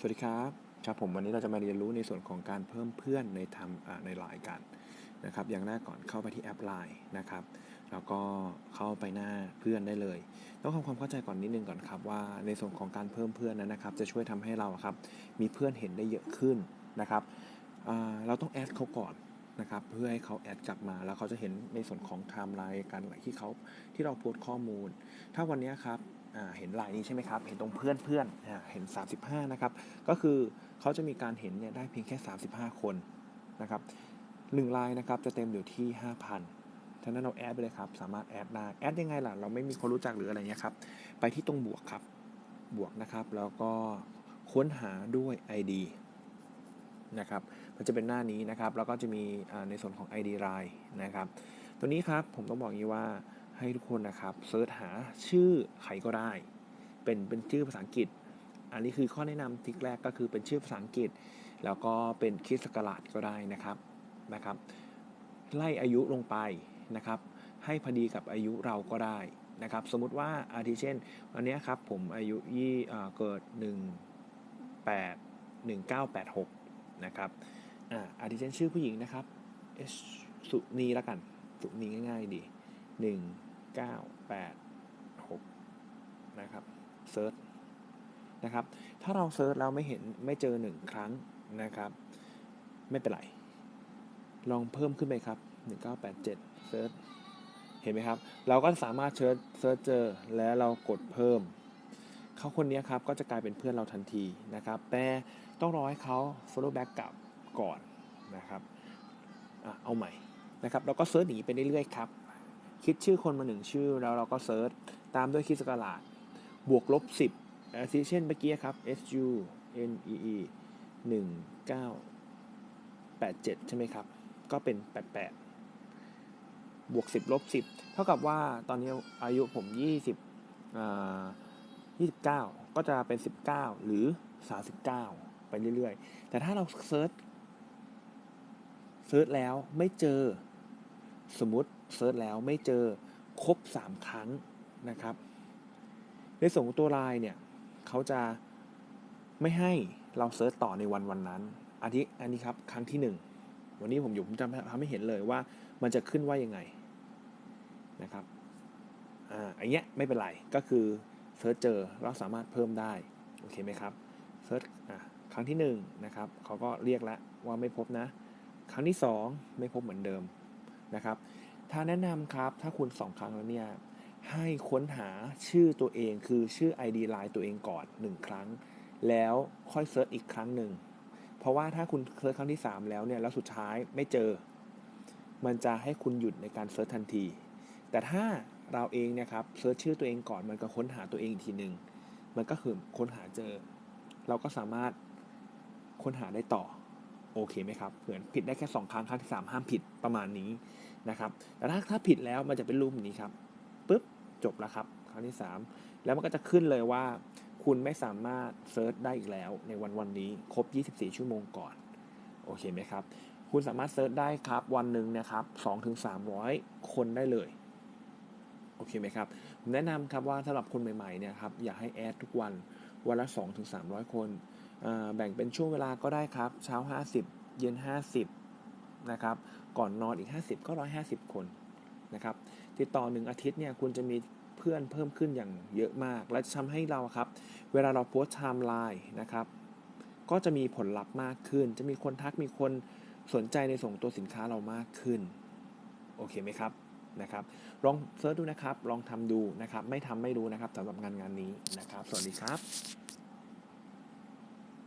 สวัสดีครับครับผมวันนี้เราจะมาเรียนรู้ในส่วนของการเพิ่มเพื่อนในทำในไลน์กันนะครับอย่างแรกก่อนเข้าไปที่แอปไลน์นะครับแล้วก็เข้าไปหน้าเพื่อนได้เลย ต้องทำความเข้าใจก่อนนิดนึงก่อนครับว่าในส่วนของการเพิ่มเพื่อนนั้นนะครับ จะช่วยทำให้เราครับมีเพื่อนเห็นได้เยอะขึ้นนะครับเราต้องแอดเขาก่อนนะครับเพื่อให้เขาแอดกลับมาแล้วเขาจะเห็นในส่วนของไทม์ไลน์การไหลที่เขาที่เราโพสต์ข้อมูล ถ้าวันนี้ครับ เห็นลายนี้ใช่ไหมครับ เห็นตรงเพื่อนเพื่อนเห็น 35 นะครับ ก็คือเขาจะมีการเห็นเนี่ยได้เพียงแค่ 35 คนนะครับหนึ่งลายนะครับจะเต็มอยู่ที่ 5,000ฉะนั้นเราแอดไปเลยครับ สามารถแอดได้ แอดยังไงล่ะ เราไม่มีคนรู้จักหรืออะไรเงี้ยครับ ไปที่ตรงบวกครับ บวกนะครับ แล้วก็ค้นหาด้วย ID นะครับ มันจะเป็นหน้านี้นะครับ แล้วก็จะมีในส่วนของ ID รายนะครับ ตัวนี้ครับ ผมต้องบอกงี้ว่า ให้ทุกคนนะครับเซิร์ชหาชื่อใครก็ได้ เป็นเป็นชื่อภาษาอังกฤษ อันนี้คือข้อแนะนำทิกแรกก็คือเป็นชื่อภาษาอังกฤษ แล้วก็เป็นคริสกราดก็ได้นะครับนะครับ ไล่อายุลงไปนะครับ ให้พอดีกับอายุเราก็ได้นะครับ สมมุติว่าอาทิเช่นวันนี้ครับผมอายุยี่เกิด 1 8 1986 นะครับ อ่าอาทิเช่นชื่อผู้หญิงนะครับสุนีแล้วกัน สุนีง่าย ๆ ดี 9 8 6 นะครับเซิร์ชนะครับ ถ้าเราเซิร์ชแล้วไม่เห็นไม่เจอหนึ่งครั้งนะครับ ไม่เป็นไร ลองเพิ่มขึ้นไปครับ 1987เซิร์ชเห็นไหมครับ เราก็สามารถเชิญเซิร์ชเจอแล้วเรากดเพิ่ม เขาคนนี้ครับก็จะกลายเป็นเพื่อนเราทันทีนะครับ แต่ต้องรอให้เขา follow back กลับก่อนนะครับอเอาใหม่นะครับเราก็เซิร์ชหนีไปเรื่อยๆครับ คิดชื่อคนมาหนึ่งชื่อ แล้วเราก็เซิร์ชตามด้วยคิดสกาลาดบวกลบสิบอาทิเช่นเมื่อกี้ครับ S U N E E หนึ่งเก้าแปดเจ็ดใช่ไหมครับ ก็เป็นแปดแปดบวกสิบลบสิบเท่ากับว่าตอนนี้อายุผมยี่สิบยี่สิบเก้าก็จะเป็นสิบเก้าหรือสาสิบเก้าไปเรื่อยๆ แต่ถ้าเราเซิร์ชเซิร์ชแล้วไม่เจอสมมติ เซิร์ชแล้วไม่เจอครบ 3 ครั้งนะครับ ในส่วนของตัวไลายเนี่ยเขาจะไม่ให้เราเซิร์ชต่อในวันวันนั้น อันที่อันนี้ครับครั้งที่ 1 วันนี้ผมอยู่ผมจะทำให้เห็นเลยว่ามันจะขึ้นว่ายังไงนะครับอ่าอันเนี้ยไม่เป็นไรก็คือเซิร์ชเจอเราสามารถเพิ่มได้โอเคไหมครับเซิร์ชอ่าครั้งที่1นะครับเขาก็เรียกแล้วว่าไม่พบนะ ครั้งที่ 2 ไม่พบเหมือนเดิมนะครับ ถ้าแนะนำครับ ถ้าคุณสองครั้งแล้วเนี่ยให้ค้นหาชื่อตัวเองคือชื่อ ID ไลน์ตัวเองก่อน 1 ครั้ง แล้วค่อยเซิร์ชอีกครั้งหนึ่ง เพราะว่าถ้าคุณเซิร์ชครั้งที่ 3 แล้วเนี่ยแล้วสุดท้ายไม่เจอ มันจะให้คุณหยุดในการเซิร์ชทันที แต่ถ้าเราเองเนี่ยครับเซิร์ชชื่อตัวเองก่อนมันก็ค้นหาตัวเองอีกทีหนึ่งมันก็คือค้นหาเจอ เราก็สามารถค้นหาได้ต่อ โอเคไหมครับเหมือนผิดได้แค่2ครั้งครั้งที่ 3 ห้ามผิดประมาณนี้นะครับแต่ถ้าถ้าผิดแล้วมันจะเป็นรูปนี้ครับปุ๊บจบแล้วครับ ครั้งที่ 3 แล้วมันก็จะขึ้นเลยว่า คุณไม่สามารถเซิร์ชได้อีกแล้ว ในวันวันนี้ครบ 24 ชั่วโมงก่อนโอเคไหมครับคุณสามารถเซิร์ชได้ครับวันหนึ่งนะครับ2ถึง300 คนได้เลยโอเคไหมครับผมแนะนำครับว่าสำหรับคนใหม่ๆเนี่ยครับอย่าให้แอดทุกวันวันละ2ถึง300 คน แบ่งเป็นช่วงเวลาก็ได้ครับ เช้า 50 เย็น 50 นะครับ ก่อนนอนอีก 50 ก็ 150 คนนะครับ ติดต่อหนึ่งอาทิตย์เนี่ยคุณจะมีเพื่อนเพิ่มขึ้นอย่างเยอะมาก และจะทำให้เราครับ เวลาเราโพสต์ไทม์ไลน์นะครับ ก็จะมีผลลัพธ์มากขึ้น จะมีคนทักมีคนสนใจในส่งตัวสินค้าเรามากขึ้น โอเคไหมครับนะครับ ลองเซิร์ชดูนะครับ ลองทำดูนะครับ ไม่ทำไม่รู้นะครับสำหรับงานงานนี้นะครับ สวัสดีครับ